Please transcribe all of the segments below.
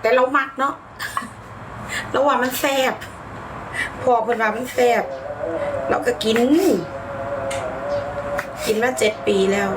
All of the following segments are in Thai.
แต่เรามักเนาะเราว่ามันแซ่บพอเพิ่นว่ามันแซ่บเราก็กิน กินมาเจ็ดปีแล้ว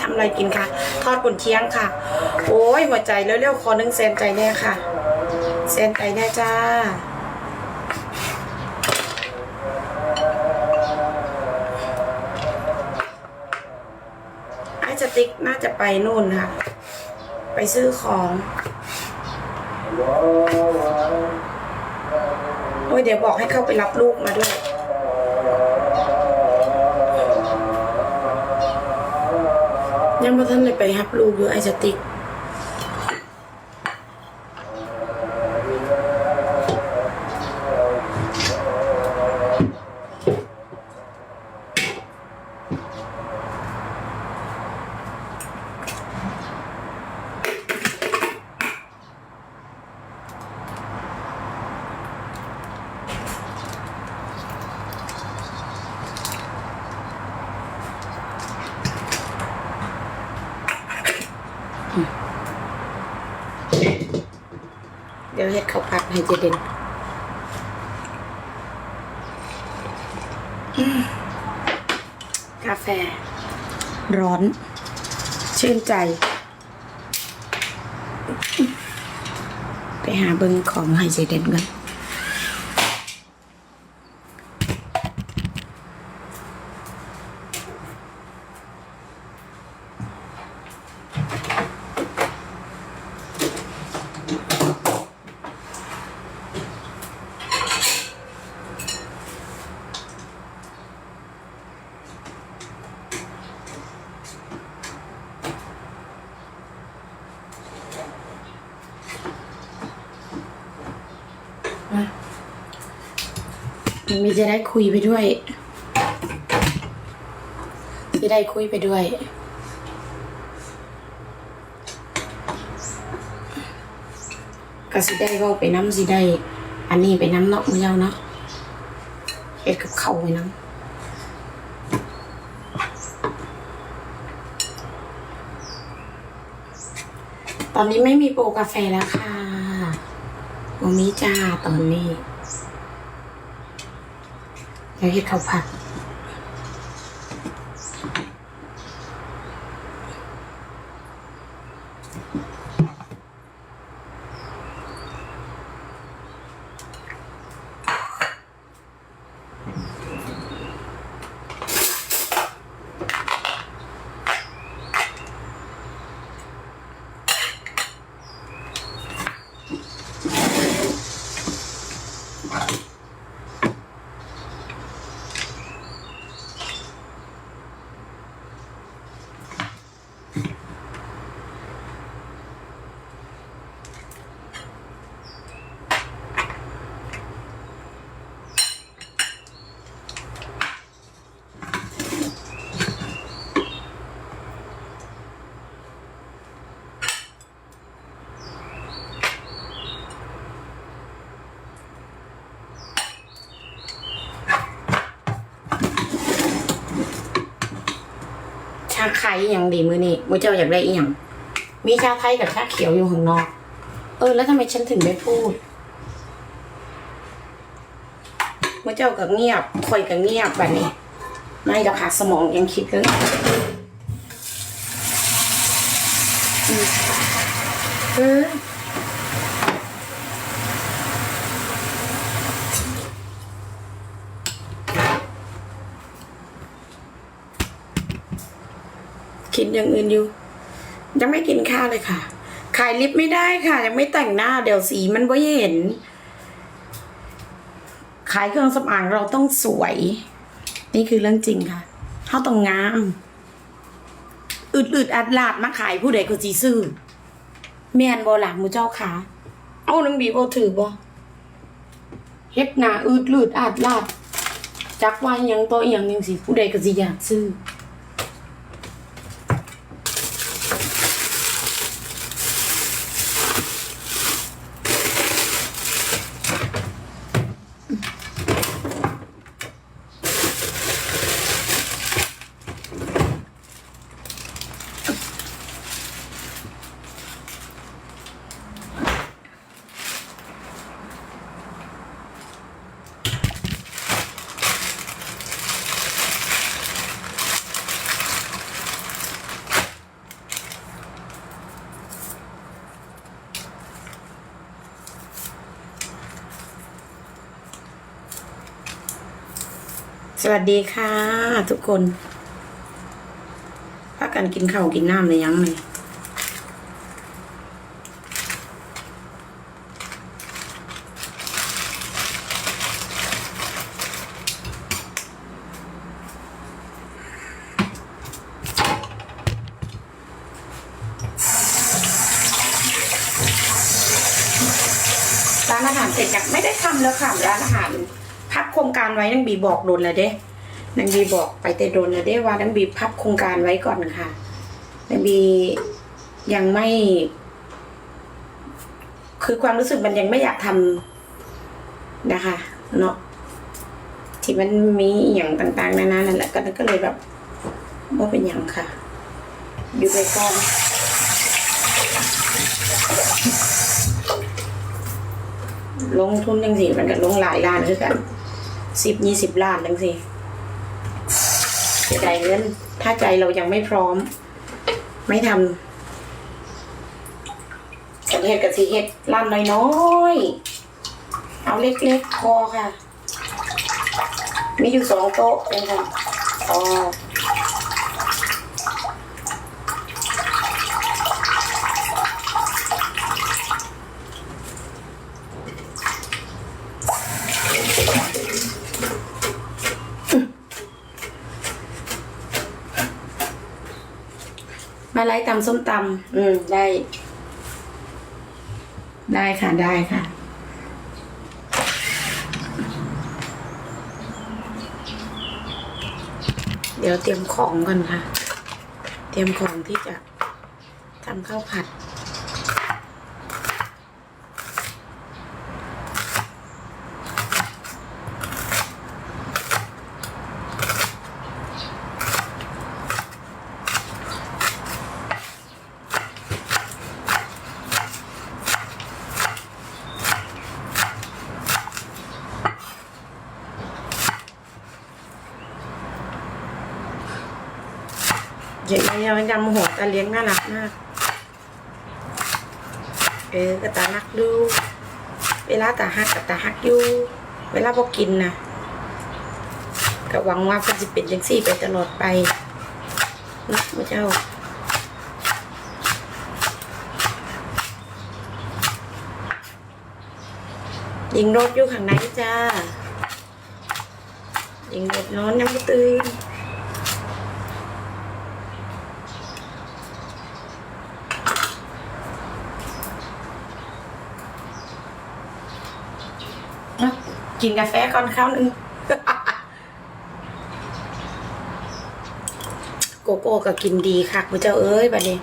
ทำอะไรกินคะทอดกุนเชียงค่ะ โอ้ยหัวใจเร็วๆขอหนึ่งแสนใจแน่ค่ะแสนใจแน่จ้า สติ๊กน่าจะไปนู่นค่ะ ไปซื้อของ โอ้ยเดี๋ยวบอกให้เข้าไปรับลูกมาด้วยยังไม่ทันเลยไปรับลูกเยอะไอ้สติ๊ก ดี๋ยวเฮ็ดข้าวผัดให้เจเด่นกาแฟ ร้อน ชื่นใจ ไปหาเบิ้งของให้เจเด่นกัน มีจะได้คุยไปด้วย จะได้คุยไปด้วย ก็สิได้เว่าไปน้ำสิได้ อันนี้ไปน้ำเนาะมือเยาเนาะเฮ็ดกับเขาไปน้ำตอนนี้ไม่มีโปรกาแฟแล้วค่ะโมมีจ้าตอนนี้ เดี๋ยวเฮ็ดข้าวผัด ชาไข่อย่างดีมือนี่มือเจ้าอยากได้อีหยังมีชาไทยกับชาเขียวอยู่ข้างนอก เออ แล้วทำไมฉันถึงไม่พูดมือเจ้ากับเงียบคอยกับเงียบแบบนี้ไม่ดอกค่ะสมองยังคิดเรื่อืมเออ คิดอย่างอื่นอยู่ ยังไม่กินข้าวเลยค่ะขายลิปไม่ได้ค่ะ ยังไม่แต่งหน้าเดี๋ยวสีมันไม่เห็น ขายเครื่องสำอางเราต้องสวย นี่คือเรื่องจริงค่ะเขาต้องงาม อึดอึดอัดลาดมาขายผู้ใดก็จีซื้อแมนบ่หลังมูเจ้าขาเอานังบีบ่ถือบ่เฮ็ดหนาอึดลืดอัดลาดจักว่ายังตัวอหยังยังสิผู้ใดก็สิอยากซื้อ สวัสดีค่ะ ทุกคนพักกันกินข้าวกินน้ำเลยยังไงร้านอาหารเสร็จยังไม่ได้ทำแล้วค่ะร้านอาหาร พับโครงการไว้นังบีบอกโดนแล้วเด้นังบีบอกไปแต่โดนแล้วเด้ว่านังบีพับโครงการไว้ก่อนค่ะนังบียังไม่ คือความรู้สึกมันยังไม่อยากทำนะคะเนาะที่มันมีอย่างต่างๆนานานั่นแหละก็ก็เลยแบบว่าเป็นอย่างค่ะ อยู่ไปก่อน ลงทุนยังสิมันก็ลงหลายล้านคือกันสิบยี่สิบล้านจังสิจะได้เงินถ้าใจเรายังไม่พร้อม ไม่ทำกันเฮ็ดกับสีเฮ็ดล้านน้อยๆเอาเล็กๆพอค่ะ มีอยู่สองโต๊ะเองค่ะพอ มาไล่ตำส้มตำอืมได้ ได้ค่ะได้ค่ะ เดี๋ยวเตรียมของก่อนค่ะ เตรียมของที่จะทำข้าวผัด เดี๋ยวยังจำหัวตาเลี้ยงน่ารักมาก เออกระตาฮักดูเวลาตาฮักกับตาฮักอยู่ เวลาพอกินนะก็หวังว่าเพิ่นจะเป็นจังซี่ไปตลอดไปนะพระเจ้ายิงรถอยู่ข้างในจ้ายิงรถนอนยังไม่ตื่น กินกาแฟก่อนข้าวหนึ่งโกโก้ก็กินดีค่ะคุณเจ้าเอ้ยบัดนี้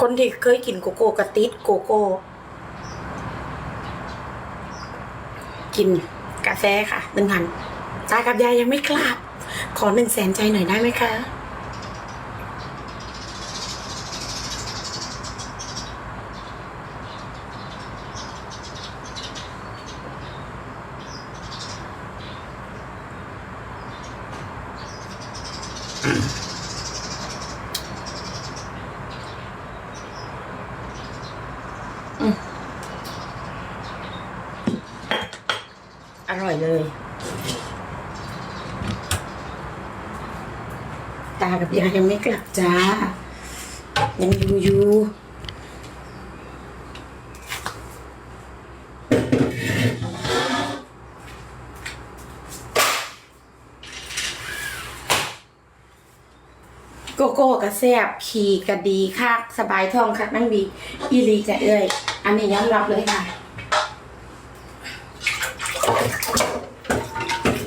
คนที่เคยกินโกโก้ก็ติดโกโก้ กินกาแฟค่ะหนึ่งพันตากับยายยังไม่กลับขอหนึ่งแสนใจหน่อยได้ไหมคะ อร่อยเลย ตากับยายยังไม่กลับจ้า ยังอยู่อยู่โกโก้กระแซบขี่กระดีคักสบายท้องคักนั่งบีอีหลีจะเอ้ยอันนี้ยอมรับเลยค่ะ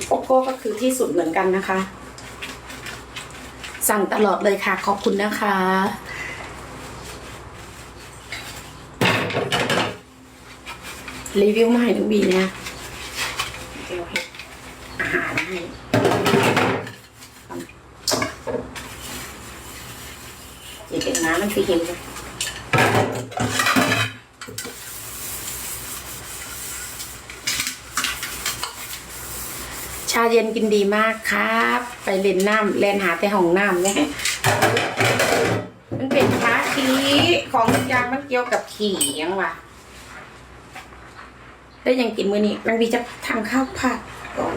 โกโก้ก็คือ ที่สุดเหมือนกันนะคะ สั่งตลอดเลยค่ะ ขอบคุณนะคะ รีวิวมาให้น้องบีเนี่ยเดี๋ยวให้อาหารให้เดี๋ยวเป็นน้ำมันสีเห็นเลยาเย็นกินดีมากครับ ไปเล่นน้ำเล่นหาแต่ห้องน้ำเนี่ยมันเป็นค้าขี้ของทุกอย่างมันเกี่ยวกับขี่ยังวะแล้วยังกินมื้อนี้นางบีจะทำข้าวผัดก่อน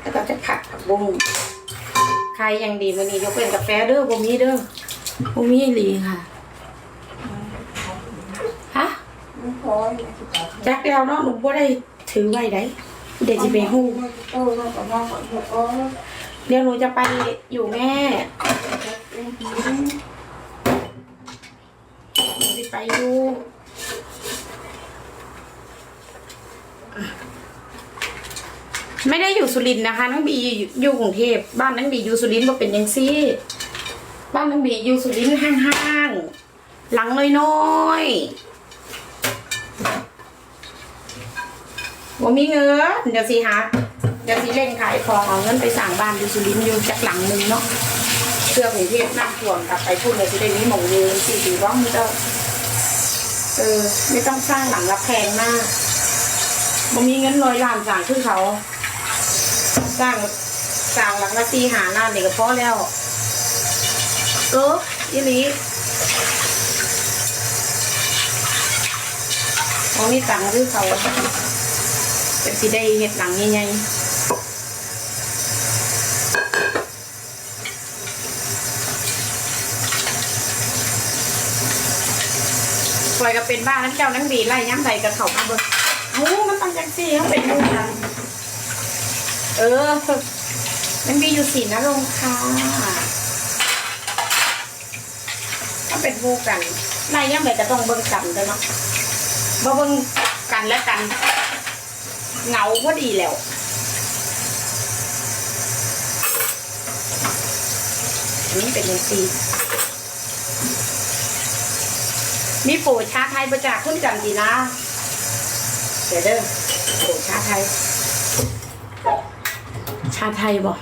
แล้วก็จะผัดผักบุ้งใครยังดีวันนี้ยกเป็นกาแฟเด้อบ่มีเด้อบ่มีอีหลีค่ะฮะมันพออยู่ที่ตาจักแล้วเนาะหนูบ่ได้ถือไว้ได้ เดี๋ยวจะไปฮู้เออเราก็ว่าเออเดี๋ยวหนูจะไปอยู่แม่จะไปอยู่ไม่ได้อยู่สุรินทร์นะคะนังบีอยู่กรุงเทพบ้านนังบีอยู่สุรินทร์บ่เป็นยังซี่บ้านนังบีอยู่สุรินทร์ห้างๆหลังน้อยๆ ว่ามีเงิน เดี๋ยวสิหาเดี๋ยวสิเล่นขายของเอาเงินไปสั่งบ้านอยู่สุรินอยู่จากหลังนึงเนาะเพื่อกรุงเทพน้ำท่วมกลับไปพูดเลยสิได้มีหมองยืนสิดีว่าไม่ต้องเออไม่ต้องสร้างหลังรับแพงมากบ่มีเงินร้อยล้านสั่งขึ้นเขา สร้างสร้างหลังละสี่หาล้านนี่ก็พอแล้วเออยี่ลีเขามีตังค์คือเขา เป็นสิได้เฮ็ดหลังใหญ่ๆปล่อยก็เป็นบ้านนั้นเจ้านั้นบีไล่ย้ำใดกับเขามาเบิ่งเอ้มันต้องจังซี่เขาเป็นมูกันเออ มันมีอยู่สีนะลงค่ะถ้าเป็นมูกันไล่ยังไงก็ต้องเบิ่งกันกันเนาะบ่เบิ่งกันและกัน เงาพอดีแล้วอันนี้เป็นยังซีมีโปชาไทยประจากคุณจันทีนะเดี๋ยวเด้อโปชาไทย ชาไทยบอก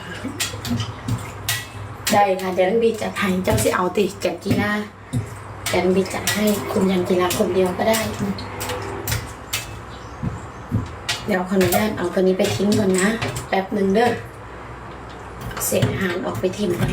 ได้ค่ะเดี๋ยวนันบีจัดให้เจ้าสิเอาติแกนกีฬาเดี๋ยวนันบีจัดให้คุณยันกีฬาคนเดียวก็ได้ เดี๋ยวขออนุญาตเอาคนนี้ไปทิ้งก่อนนะ แป๊บหนึ่งเด้อเอาเศษอาหารออกไปทิ้งกัน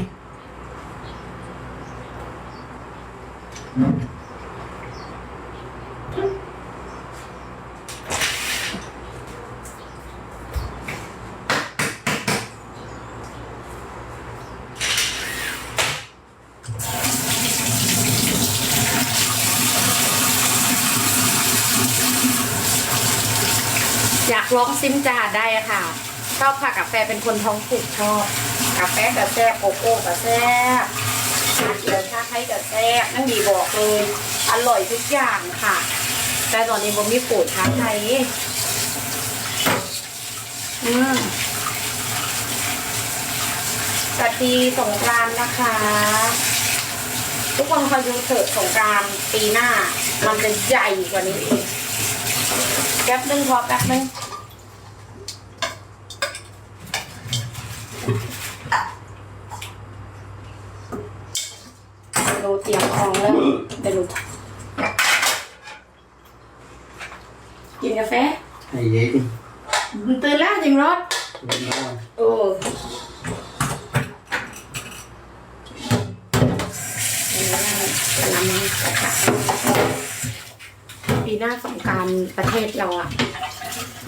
ลองซิมจ่าได้ค่ะชอบค่ะกาแฟเป็นคนท้องผูกชอบกาแฟกับแซ่บโกโก้กับแซ่บชาเขียวชาไทยกับแซ่บนั่นดีบอกเลยอร่อยทุกอย่างค่ะ แต่ตอนนี้ผมมีปูดชาไทยอืมสวัสดีสงกรานนะคะ ทุกคนคอยดูเถิดสงกรานต์ปีหน้า มันจะใหญ่กว่านี้อีกแป๊บนึงพอแป๊บนึงเดี๋ยว หนูเตรียมของแล้วเดี๋ยวหนูกินกาแฟ ให้เย็นตื่นแล้วจริงรถกินแล้วโอ้ปีหน้าสงกรารประเทศเราอะ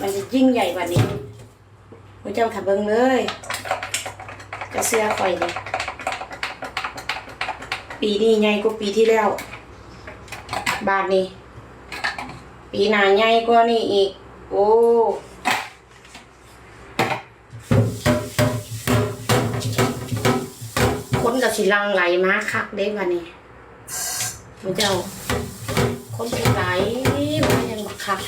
มันจะยิ่งใหญ่กว่านี้พระเจ้าขับเบิงเลย จะเสื้อคอยเลย ปีนี้ใหญ่กว่าปีที่แล้ว บาทนี้ ปีหน้าใหญ่กว่านี้อีก โอ้คนกับสิลังไหลมาคักเด้มานี่พระเจ้า คนสิไหลมายังบักคัก